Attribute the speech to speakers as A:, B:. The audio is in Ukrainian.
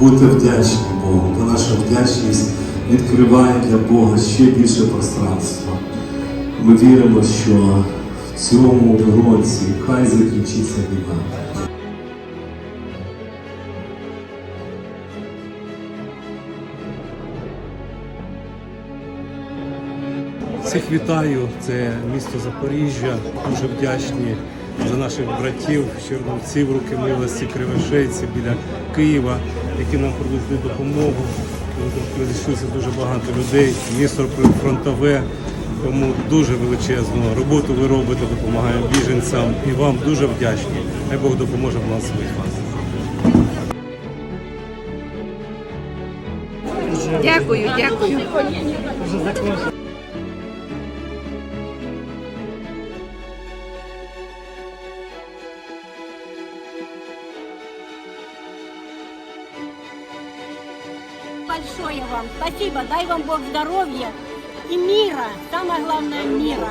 A: Будьте вдячні Богу, бо наша вдячність відкриває для Бога ще більше пространства. Ми віримо, що в цьому році хай закінчиться війна. Всіх вітаю, це місто Запоріжжя. Дуже вдячні за наших братів, Черновців, руки милості, Кривошейці біля Києва, які нам привезли допомогу. Прийшлося дуже багато людей. Місто фронтове, тому дуже величезну роботу ви робите, допомагаємо біженцям і вам дуже вдячні. Хай Бог допоможе в нас вас.
B: Дякую, дякую.
C: Большое вам спасибо, дай вам Бог здоровья и мира, самое главное мира.